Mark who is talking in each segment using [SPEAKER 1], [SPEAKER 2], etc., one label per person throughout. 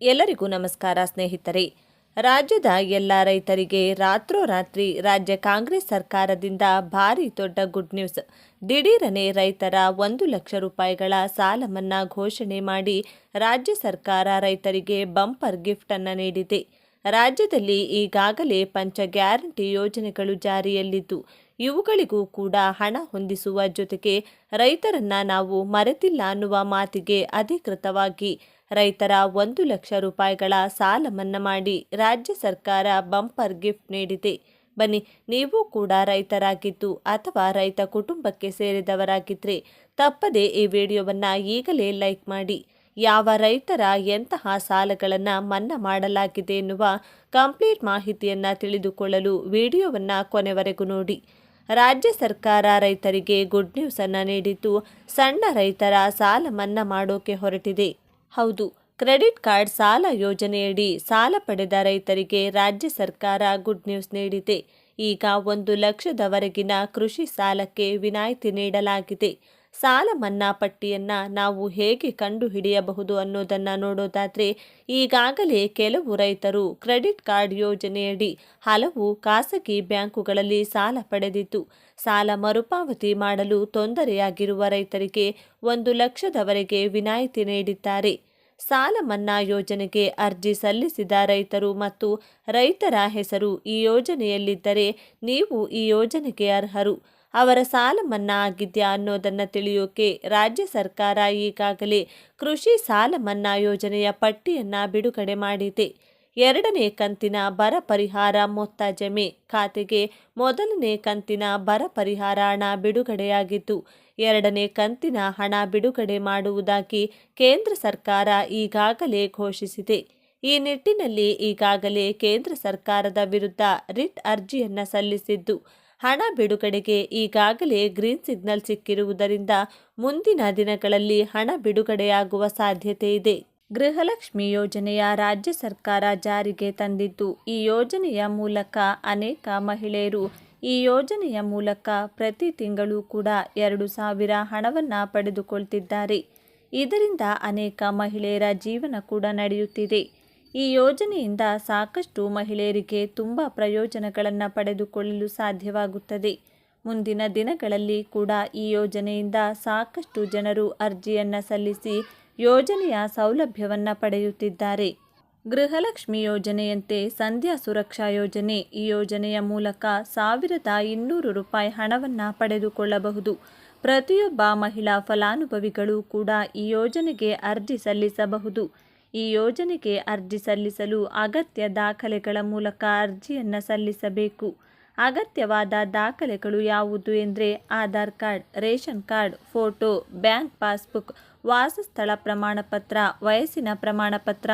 [SPEAKER 1] ಎಲ್ಲರಿಗೂ ನಮಸ್ಕಾರ ಸ್ನೇಹಿತರೆ. ರಾಜ್ಯದ ಎಲ್ಲ ರೈತರಿಗೆ ರಾತ್ರೋರಾತ್ರಿ ರಾಜ್ಯ ಕಾಂಗ್ರೆಸ್ ಸರ್ಕಾರದಿಂದ ಭಾರಿ ದೊಡ್ಡ ಗುಡ್ ನ್ಯೂಸ್ ದಿಢೀರನೆ ರೈತರ ಒಂದು ಲಕ್ಷ ರೂಪಾಯಿಗಳ ಸಾಲ ಮನ್ನಾ ಘೋಷಣೆ ಮಾಡಿ ರಾಜ್ಯ ಸರ್ಕಾರ ರೈತರಿಗೆ ಬಂಪರ್ ಗಿಫ್ಟ್ ಅನ್ನು ನೀಡಿದೆ. ರಾಜ್ಯದಲ್ಲಿ ಈಗಾಗಲೇ ಪಂಚ ಗ್ಯಾರಂಟಿ ಯೋಜನೆಗಳು ಜಾರಿಯಲ್ಲಿದ್ದು, ಇವುಗಳಿಗೂ ಕೂಡ ಹಣ ಹೊಂದಿಸುವ ಜೊತೆಗೆ ರೈತರನ್ನ ನಾವು ಮರೆತಿಲ್ಲ ಅನ್ನುವ ಮಾತಿಗೆ ಅಧಿಕೃತವಾಗಿ ರೈತರ ಒಂದು ಲಕ್ಷ ರೂಪಾಯಿಗಳ ಸಾಲ ಮನ್ನಾ ಮಾಡಿ ರಾಜ್ಯ ಸರ್ಕಾರ ಬಂಪರ್ ಗಿಫ್ಟ್ ನೀಡಿದೆ. ಬನ್ನಿ, ನೀವು ಕೂಡ ರೈತರಾಗಿದ್ದು ಅಥವಾ ರೈತ ಕುಟುಂಬಕ್ಕೆ ಸೇರಿದವರಾಗಿದ್ದರೆ ತಪ್ಪದೆ ಈ ವಿಡಿಯೋವನ್ನು ಈಗಲೇ ಲೈಕ್ ಮಾಡಿ. ಯಾವ ರೈತರ ಎಂತಹ ಸಾಲಗಳನ್ನು ಮನ್ನಾ ಮಾಡಲಾಗಿದೆ ಎನ್ನುವ ಕಂಪ್ಲೀಟ್ ಮಾಹಿತಿಯನ್ನು ತಿಳಿದುಕೊಳ್ಳಲು ವಿಡಿಯೋವನ್ನು ಕೊನೆವರೆಗೂ ನೋಡಿ. ರಾಜ್ಯ ಸರ್ಕಾರ ರೈತರಿಗೆ ಗುಡ್ ನ್ಯೂಸನ್ನು ನೀಡಿದ್ದು ಸಣ್ಣ ರೈತರ ಸಾಲ ಮನ್ನಾ ಮಾಡೋಕೆ ಹೊರಟಿದೆ. ಹೌದು, ಕ್ರೆಡಿಟ್ ಕಾರ್ಡ್ ಸಾಲ ಯೋಜನೆಯಡಿ ಸಾಲ ಪಡೆದ ರೈತರಿಗೆ ರಾಜ್ಯ ಸರ್ಕಾರ ಗುಡ್ ನ್ಯೂಸ್ ನೀಡಿದೆ. ಈಗ ಒಂದು ಲಕ್ಷದವರೆಗಿನ ಕೃಷಿ ಸಾಲಕ್ಕೆ ವಿನಾಯಿತಿ ನೀಡಲಾಗಿದೆ. ಸಾಲ ಮನ್ನಾ ಪಟ್ಟಿಯನ್ನ ನಾವು ಹೇಗೆ ಕಂಡುಹಿಡಿಯಬಹುದು ಅನ್ನೋದನ್ನು ನೋಡೋದಾದರೆ, ಈಗಾಗಲೇ ಕೆಲವು ರೈತರು ಕ್ರೆಡಿಟ್ ಕಾರ್ಡ್ ಯೋಜನೆಯಡಿ ಹಲವು ಖಾಸಗಿ ಬ್ಯಾಂಕುಗಳಲ್ಲಿ ಸಾಲ ಪಡೆದಿದ್ದು, ಸಾಲ ಮರುಪಾವತಿ ಮಾಡಲು ತೊಂದರೆಯಾಗಿರುವ ರೈತರಿಗೆ ಒಂದು ಲಕ್ಷದವರೆಗೆ ವಿನಾಯಿತಿ ನೀಡಿದ್ದಾರೆ. ಸಾಲ ಮನ್ನಾ ಯೋಜನೆಗೆ ಅರ್ಜಿ ಸಲ್ಲಿಸಿದ ರೈತರು ಮತ್ತು ರೈತರ ಹೆಸರು ಈ ಯೋಜನೆಯಲ್ಲಿದ್ದರೆ, ನೀವು ಈ ಯೋಜನೆಗೆ ಅರ್ಹರು. ಅವರ ಸಾಲ ಮನ್ನಾ ಆಗಿದೆಯಾ ಅನ್ನೋದನ್ನು ತಿಳಿಯೋಕೆ ರಾಜ್ಯ ಸರ್ಕಾರ ಈಗಾಗಲೇ ಕೃಷಿ ಸಾಲ ಮನ್ನಾ ಯೋಜನೆಯ ಪಟ್ಟಿಯನ್ನು ಬಿಡುಗಡೆ ಮಾಡಿದೆ. ಎರಡನೇ ಕಂತಿನ ಬರ ಪರಿಹಾರ ಮೊತ್ತ ಜಮೆ ಖಾತೆಗೆ ಮೊದಲನೇ ಕಂತಿನ ಬರ ಪರಿಹಾರ ಹಣ ಬಿಡುಗಡೆಯಾಗಿದ್ದು, ಎರಡನೇ ಕಂತಿನ ಹಣ ಬಿಡುಗಡೆ ಮಾಡುವುದಾಗಿ ಕೇಂದ್ರ ಸರ್ಕಾರ ಈಗಾಗಲೇ ಘೋಷಿಸಿದೆ. ಈ ನಿಟ್ಟಿನಲ್ಲಿ ಈಗಾಗಲೇ ಕೇಂದ್ರ ಸರ್ಕಾರದ ವಿರುದ್ಧ ರಿಟ್ ಅರ್ಜಿಯನ್ನು ಸಲ್ಲಿಸಿದ್ದು ಹಣ ಬಿಡುಗಡೆಗೆ ಈಗಾಗಲೇ ಗ್ರೀನ್ ಸಿಗ್ನಲ್ ಸಿಕ್ಕಿರುವುದರಿಂದ ಮುಂದಿನ ದಿನಗಳಲ್ಲಿ ಹಣ ಬಿಡುಗಡೆಯಾಗುವ ಸಾಧ್ಯತೆ ಇದೆ. ಗೃಹಲಕ್ಷ್ಮಿ ಯೋಜನೆಯ ರಾಜ್ಯ ಸರ್ಕಾರ ಜಾರಿಗೆ ತಂದಿದ್ದು, ಈ ಯೋಜನೆಯ ಮೂಲಕ ಅನೇಕ ಮಹಿಳೆಯರು ಈ ಯೋಜನೆಯ ಮೂಲಕ ಪ್ರತಿ ತಿಂಗಳು ಕೂಡ ಎರಡು ಸಾವಿರ ಹಣವನ್ನು ಪಡೆದುಕೊಳ್ತಿದ್ದಾರೆ. ಇದರಿಂದ ಅನೇಕ ಮಹಿಳೆಯರ ಜೀವನ ಕೂಡ ನಡೆಯುತ್ತಿದೆ. ಈ ಯೋಜನೆಯಿಂದ ಸಾಕಷ್ಟು ಮಹಿಳೆಯರಿಗೆ ತುಂಬ ಪ್ರಯೋಜನಗಳನ್ನು ಪಡೆದುಕೊಳ್ಳಲು ಸಾಧ್ಯವಾಗುತ್ತದೆ. ಮುಂದಿನ ದಿನಗಳಲ್ಲಿ ಕೂಡ ಈ ಯೋಜನೆಯಿಂದ ಸಾಕಷ್ಟು ಜನರು ಅರ್ಜಿಯನ್ನು ಸಲ್ಲಿಸಿ ಯೋಜನೆಯ ಸೌಲಭ್ಯವನ್ನು ಪಡೆಯುತ್ತಿದ್ದಾರೆ. ಗೃಹಲಕ್ಷ್ಮಿ ಯೋಜನೆಯಂತೆ ಸಂಧ್ಯಾ ಸುರಕ್ಷಾ ಯೋಜನೆ ಈ ಯೋಜನೆಯ ಮೂಲಕ ಸಾವಿರದ ಇನ್ನೂರು ರೂಪಾಯಿ ಹಣವನ್ನು ಪಡೆದುಕೊಳ್ಳಬಹುದು. ಪ್ರತಿಯೊಬ್ಬ ಮಹಿಳಾ ಫಲಾನುಭವಿಗಳು ಕೂಡ ಈ ಯೋಜನೆಗೆ ಅರ್ಜಿ ಸಲ್ಲಿಸಬಹುದು. ಈ ಯೋಜನೆಗೆ ಅರ್ಜಿ ಸಲ್ಲಿಸಲು ಅಗತ್ಯ ದಾಖಲೆಗಳ ಮೂಲಕ ಅರ್ಜಿಯನ್ನು ಸಲ್ಲಿಸಬೇಕು. ಅಗತ್ಯವಾದ ದಾಖಲೆಗಳು ಯಾವುದು ಎಂದರೆ Aadhaar card, ration card, photo, bank passbook, ವಾಸಸ್ಥಳ ಪ್ರಮಾಣಪತ್ರ, ವಯಸ್ಸಿನ ಪ್ರಮಾಣಪತ್ರ.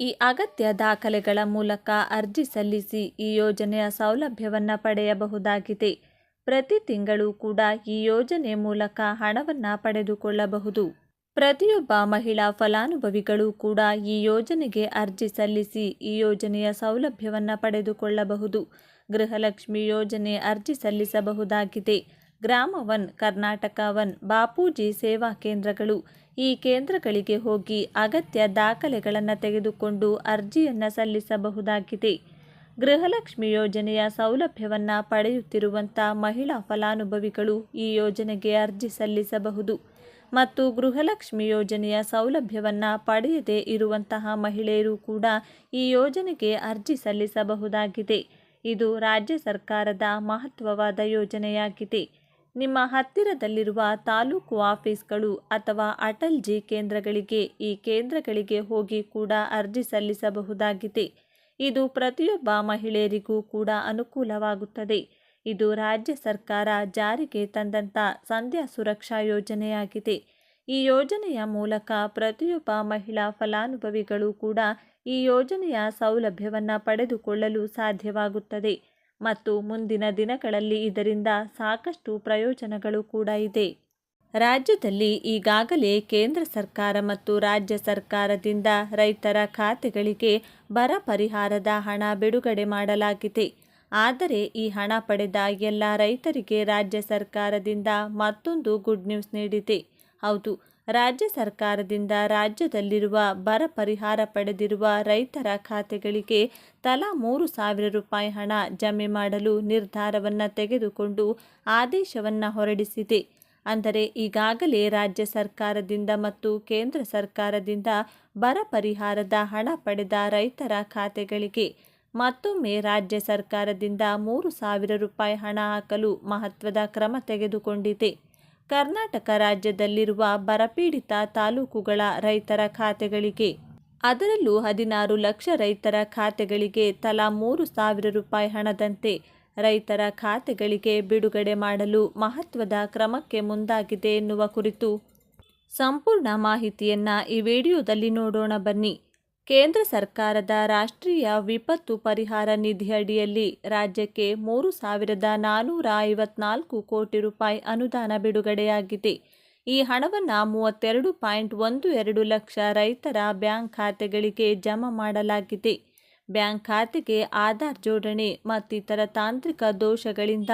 [SPEAKER 1] ಈ ಅಗತ್ಯ ದಾಖಲೆಗಳ ಮೂಲಕ ಅರ್ಜಿ ಸಲ್ಲಿಸಿ ಈ ಯೋಜನೆಯ ಸೌಲಭ್ಯವನ್ನು ಪಡೆಯಬಹುದಾಗಿದೆ. ಪ್ರತಿ ತಿಂಗಳು ಕೂಡ ಈ ಯೋಜನೆ ಮೂಲಕ ಹಣವನ್ನು ಪಡೆದುಕೊಳ್ಳಬಹುದು. ಪ್ರತಿಯೊಬ್ಬ ಮಹಿಳಾ ಫಲಾನುಭವಿಗಳು ಕೂಡ ಈ ಯೋಜನೆಗೆ ಅರ್ಜಿ ಸಲ್ಲಿಸಿ ಈ ಯೋಜನೆಯ ಸೌಲಭ್ಯವನ್ನು ಪಡೆದುಕೊಳ್ಳಬಹುದು. ಗೃಹಲಕ್ಷ್ಮಿ ಯೋಜನೆ ಅರ್ಜಿ ಸಲ್ಲಿಸಬಹುದಾಗಿದೆ. ಗ್ರಾಮ ಒನ್, ಕರ್ನಾಟಕ ಒನ್, ಬಾಪೂಜಿ ಸೇವಾ ಕೇಂದ್ರಗಳು. ಈ ಕೇಂದ್ರಗಳಿಗೆ ಹೋಗಿ ಅಗತ್ಯ ದಾಖಲೆಗಳನ್ನು ತೆಗೆದುಕೊಂಡು ಅರ್ಜಿಯನ್ನು ಸಲ್ಲಿಸಬಹುದಾಗಿದೆ. ಗೃಹಲಕ್ಷ್ಮಿ ಯೋಜನೆಯ ಸೌಲಭ್ಯವನ್ನು ಪಡೆಯುತ್ತಿರುವಂಥ ಮಹಿಳಾ ಫಲಾನುಭವಿಗಳು ಈ ಯೋಜನೆಗೆ ಅರ್ಜಿ ಸಲ್ಲಿಸಬಹುದು. ಮತ್ತು ಗೃಹಲಕ್ಷ್ಮಿ ಯೋಜನೆಯ ಸೌಲಭ್ಯವನ್ನು ಪಡೆಯದೇ ಇರುವಂತಹ ಮಹಿಳೆಯರು ಕೂಡ ಈ ಯೋಜನೆಗೆ ಅರ್ಜಿ ಸಲ್ಲಿಸಬಹುದಾಗಿದೆ. ಇದು ರಾಜ್ಯ ಸರ್ಕಾರದ ಮಹತ್ವವಾದ ಯೋಜನೆಯಾಗಿದೆ. ನಿಮ್ಮ ಹತ್ತಿರದಲ್ಲಿರುವ ತಾಲೂಕು ಆಫೀಸ್ಗಳು ಅಥವಾ ಅಟಲ್ ಜಿ ಕೇಂದ್ರಗಳಿಗೆ ಈ ಕೇಂದ್ರಗಳಿಗೆ ಹೋಗಿ ಕೂಡ ಅರ್ಜಿ ಸಲ್ಲಿಸಬಹುದಾಗಿದೆ. ಇದು ಪ್ರತಿಯೊಬ್ಬ ಮಹಿಳೆಯರಿಗೂ ಕೂಡ ಅನುಕೂಲವಾಗುತ್ತದೆ. ಇದು ರಾಜ್ಯ ಸರ್ಕಾರ ಜಾರಿಗೆ ತಂದಂಥ ಸಂಧ್ಯಾ ಸುರಕ್ಷಾ ಯೋಜನೆಯಾಗಿದೆ. ಈ ಯೋಜನೆಯ ಮೂಲಕ ಪ್ರತಿಯೊಬ್ಬ ಮಹಿಳಾ ಫಲಾನುಭವಿಗಳು ಕೂಡ ಈ ಯೋಜನೆಯ ಸೌಲಭ್ಯವನ್ನು ಪಡೆದುಕೊಳ್ಳಲು ಸಾಧ್ಯವಾಗುತ್ತದೆ. ಮತ್ತು ಮುಂದಿನ ದಿನಗಳಲ್ಲಿ ಇದರಿಂದ ಸಾಕಷ್ಟು ಪ್ರಯೋಜನಗಳು ಕೂಡ ಇದೆ. ರಾಜ್ಯದಲ್ಲಿ ಈಗಾಗಲೇ ಕೇಂದ್ರ ಸರ್ಕಾರ ಮತ್ತು ರಾಜ್ಯ ಸರ್ಕಾರದಿಂದ ರೈತರ ಖಾತೆಗಳಿಗೆ ಬರ ಪರಿಹಾರದ ಹಣ ಬಿಡುಗಡೆ ಮಾಡಲಾಗಿದೆ. ಆದರೆ ಈ ಹಣ ಪಡೆದ ಎಲ್ಲ ರೈತರಿಗೆ ರಾಜ್ಯ ಸರ್ಕಾರದಿಂದ ಮತ್ತೊಂದು ಗುಡ್ ನ್ಯೂಸ್ ನೀಡಿದೆ. ಹೌದು, ರಾಜ್ಯ ಸರ್ಕಾರದಿಂದ ರಾಜ್ಯದಲ್ಲಿರುವ ಬರ ಪರಿಹಾರ ಪಡೆದಿರುವ ರೈತರ ಖಾತೆಗಳಿಗೆ ತಲಾ ಮೂರು ಸಾವಿರ ರೂಪಾಯಿ ಹಣ ಜಮೆ ಮಾಡಲು ನಿರ್ಧಾರವನ್ನು ತೆಗೆದುಕೊಂಡು ಆದೇಶವನ್ನು ಹೊರಡಿಸಿದೆ. ಅಂದರೆ ಈಗಾಗಲೇ ರಾಜ್ಯ ಸರ್ಕಾರದಿಂದ ಮತ್ತು ಕೇಂದ್ರ ಸರ್ಕಾರದಿಂದ ಬರ ಪರಿಹಾರದ ಹಣ ಪಡೆದ ರೈತರ ಖಾತೆಗಳಿಗೆ ಮತ್ತೊಮ್ಮೆ ರಾಜ್ಯ ಸರ್ಕಾರದಿಂದ ಮೂರು ಸಾವಿರ ರೂಪಾಯಿ ಹಣ ಹಾಕಲು ಮಹತ್ವದ ಕ್ರಮ ತೆಗೆದುಕೊಂಡಿದೆ. ಕರ್ನಾಟಕ ರಾಜ್ಯದಲ್ಲಿರುವ ಬರಪೀಡಿತ ತಾಲೂಕುಗಳ ರೈತರ ಖಾತೆಗಳಿಗೆ, ಅದರಲ್ಲೂ ಹದಿನಾರು ಲಕ್ಷ ರೈತರ ಖಾತೆಗಳಿಗೆ ತಲಾ ಮೂರು ಸಾವಿರ ರೂಪಾಯಿ ಹಣದಂತೆ ರೈತರ ಖಾತೆಗಳಿಗೆ ಬಿಡುಗಡೆ ಮಾಡಲು ಮಹತ್ವದ ಕ್ರಮಕ್ಕೆ ಮುಂದಾಗಿದೆ ಎನ್ನುವ ಕುರಿತು ಸಂಪೂರ್ಣ ಮಾಹಿತಿಯನ್ನು ಈ ವಿಡಿಯೋದಲ್ಲಿ ನೋಡೋಣ ಬನ್ನಿ. ಕೇಂದ್ರ ಸರ್ಕಾರದ ರಾಷ್ಟ್ರೀಯ ವಿಪತ್ತು ಪರಿಹಾರ ನಿಧಿಯಡಿಯಲ್ಲಿ ರಾಜ್ಯಕ್ಕೆ ಮೂರು ಸಾವಿರದ ನಾನ್ನೂರ ಐವತ್ನಾಲ್ಕು ಕೋಟಿ ರೂಪಾಯಿ ಅನುದಾನ ಬಿಡುಗಡೆಯಾಗಿದೆ. ಈ ಹಣವನ್ನು ಮೂವತ್ತೆರಡು ಪಾಯಿಂಟ್ ಒಂದು ಎರಡು ಲಕ್ಷ ರೈತರ ಬ್ಯಾಂಕ್ ಖಾತೆಗಳಿಗೆ ಜಮಾ ಮಾಡಲಾಗಿದೆ. ಬ್ಯಾಂಕ್ ಖಾತೆಗೆ ಆಧಾರ್ ಜೋಡಣೆ ಮತ್ತಿತರ ತಾಂತ್ರಿಕ ದೋಷಗಳಿಂದ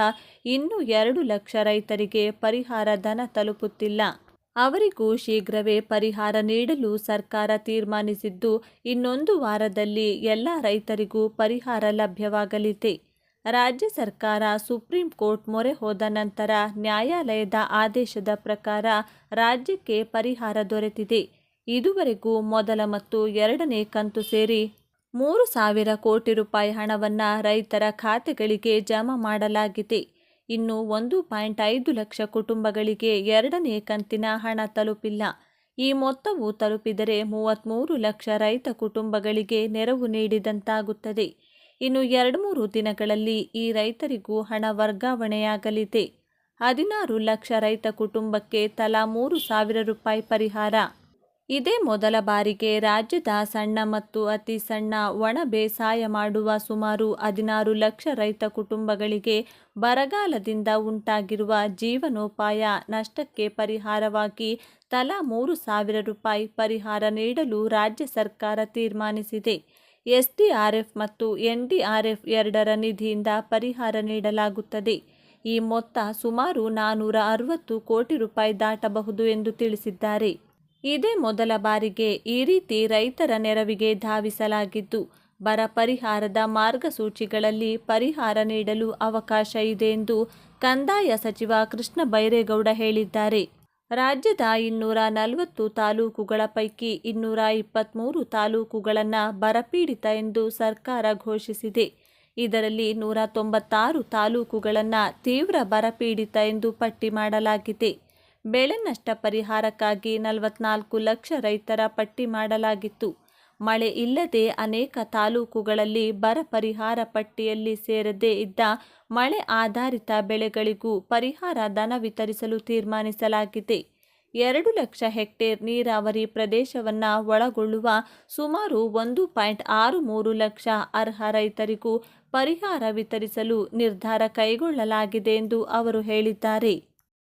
[SPEAKER 1] ಇನ್ನೂ ಎರಡು ಲಕ್ಷ ರೈತರಿಗೆ ಪರಿಹಾರ ಧನ ತಲುಪುತ್ತಿಲ್ಲ. ಅವರಿಗೂ ಶೀಘ್ರವೇ ಪರಿಹಾರ ನೀಡಲು ಸರ್ಕಾರ ತೀರ್ಮಾನಿಸಿದ್ದು, ಇನ್ನೊಂದು ವಾರದಲ್ಲಿ ಎಲ್ಲ ರೈತರಿಗೂ ಪರಿಹಾರ ಲಭ್ಯವಾಗಲಿದೆ. ರಾಜ್ಯ ಸರ್ಕಾರ ಸುಪ್ರೀಂ ಕೋರ್ಟ್ ಮೊರೆ ಹೋದ ನಂತರ ನ್ಯಾಯಾಲಯದ ಆದೇಶದ ಪ್ರಕಾರ ರಾಜ್ಯಕ್ಕೆ ಪರಿಹಾರ ದೊರೆತಿದೆ. ಇದುವರೆಗೂ ಮೊದಲ ಮತ್ತು ಎರಡನೇ ಕಂತು ಸೇರಿ ಮೂರು ಸಾವಿರ ಕೋಟಿ ರೂಪಾಯಿ ಹಣವನ್ನು ರೈತರ ಖಾತೆಗಳಿಗೆ ಜಮಾ ಮಾಡಲಾಗಿದೆ. ಇನ್ನು ಒಂದು ಪಾಯಿಂಟ್ ಐದು ಲಕ್ಷ ಕುಟುಂಬಗಳಿಗೆ ಎರಡನೇ ಕಂತಿನ ಹಣ ತಲುಪಿಲ್ಲ. ಈ ಮೊತ್ತವು ತಲುಪಿದರೆ ಮೂವತ್ತ್ಮೂರು ಲಕ್ಷ ರೈತ ಕುಟುಂಬಗಳಿಗೆ ನೆರವು ನೀಡಿದಂತಾಗುತ್ತದೆ. ಇನ್ನು ಎರಡು ಮೂರು ದಿನಗಳಲ್ಲಿ ಈ ರೈತರಿಗೂ ಹಣ ವರ್ಗಾವಣೆಯಾಗಲಿದೆ. ಹದಿನಾರು ಲಕ್ಷ ರೈತ ಕುಟುಂಬಕ್ಕೆ ತಲಾ ಮೂರು ಸಾವಿರ ರೂಪಾಯಿ ಪರಿಹಾರ. ಇದೇ ಮೊದಲ ಬಾರಿಗೆ ರಾಜ್ಯದ ಸಣ್ಣ ಮತ್ತು ಅತಿ ಸಣ್ಣ ಒಣ ಬೇಸಾಯ ಮಾಡುವ ಸುಮಾರು ಹದಿನಾರು ಲಕ್ಷ ರೈತ ಕುಟುಂಬಗಳಿಗೆ ಬರಗಾಲದಿಂದ ಉಂಟಾಗಿರುವ ಜೀವನೋಪಾಯ ನಷ್ಟಕ್ಕೆ ಪರಿಹಾರವಾಗಿ ತಲಾ ಮೂರು ಸಾವಿರ ರೂಪಾಯಿ ಪರಿಹಾರ ನೀಡಲು ರಾಜ್ಯ ಸರ್ಕಾರ ತೀರ್ಮಾನಿಸಿದೆ. ಎಸ್ಡಿಆರ್ಎಫ್ ಮತ್ತು ಎನ್ಡಿಆರ್ಎಫ್ ಎರಡರ ನಿಧಿಯಿಂದ ಪರಿಹಾರ ನೀಡಲಾಗುತ್ತದೆ. ಈ ಮೊತ್ತ ಸುಮಾರು ನಾನ್ನೂರ ಅರವತ್ತು ಕೋಟಿ ರೂಪಾಯಿ ದಾಟಬಹುದು ಎಂದು ತಿಳಿಸಿದ್ದಾರೆ. ಇದೇ ಮೊದಲ ಬಾರಿಗೆ ಈ ರೀತಿ ರೈತರ ನೆರವಿಗೆ ಧಾವಿಸಲಾಗಿದ್ದು, ಬರ ಪರಿಹಾರದ ಮಾರ್ಗಸೂಚಿಗಳಲ್ಲಿ ಪರಿಹಾರ ನೀಡಲು ಅವಕಾಶ ಇದೆ ಎಂದು ಕಂದಾಯ ಸಚಿವ ಕೃಷ್ಣ ಬೈರೇಗೌಡ ಹೇಳಿದ್ದಾರೆ. ರಾಜ್ಯದ ಇನ್ನೂರ ನಲವತ್ತು ತಾಲೂಕುಗಳ ಪೈಕಿ ಇನ್ನೂರ ಇಪ್ಪತ್ತ್ಮೂರು ತಾಲೂಕುಗಳನ್ನು ಬರಪೀಡಿತ ಎಂದು ಸರ್ಕಾರ ಘೋಷಿಸಿದೆ. ಇದರಲ್ಲಿ ನೂರ ತೊಂಬತ್ತಾರು ತಾಲೂಕುಗಳನ್ನು ತೀವ್ರ ಬರಪೀಡಿತ ಎಂದು ಪಟ್ಟಿ ಮಾಡಲಾಗಿದೆ. ಬೆಳೆ ನಷ್ಟ ಪರಿಹಾರಕ್ಕಾಗಿ ನಲವತ್ನಾಲ್ಕು ಲಕ್ಷ ರೈತರ ಪಟ್ಟಿ ಮಾಡಲಾಗಿತ್ತು. ಮಳೆ ಇಲ್ಲದೆ ಅನೇಕ ತಾಲೂಕುಗಳಲ್ಲಿ ಬರ ಪರಿಹಾರ ಪಟ್ಟಿಯಲ್ಲಿ ಸೇರದೇ ಇದ್ದ ಮಳೆ ಆಧಾರಿತ ಬೆಳೆಗಳಿಗೂ ಪರಿಹಾರ ಧನ ವಿತರಿಸಲು ತೀರ್ಮಾನಿಸಲಾಗಿದೆ. ಎರಡು ಲಕ್ಷ ಹೆಕ್ಟೇರ್ ನೀರಾವರಿ ಪ್ರದೇಶವನ್ನು ಒಳಗೊಳ್ಳುವ ಸುಮಾರು ಒಂದು ಪಾಯಿಂಟ್ ಆರು ಮೂರು ಲಕ್ಷ ಅರ್ಹ ರೈತರಿಗೂ ಪರಿಹಾರ ವಿತರಿಸಲು ನಿರ್ಧಾರ ಕೈಗೊಳ್ಳಲಾಗಿದೆ ಎಂದು ಅವರು ಹೇಳಿದ್ದಾರೆ.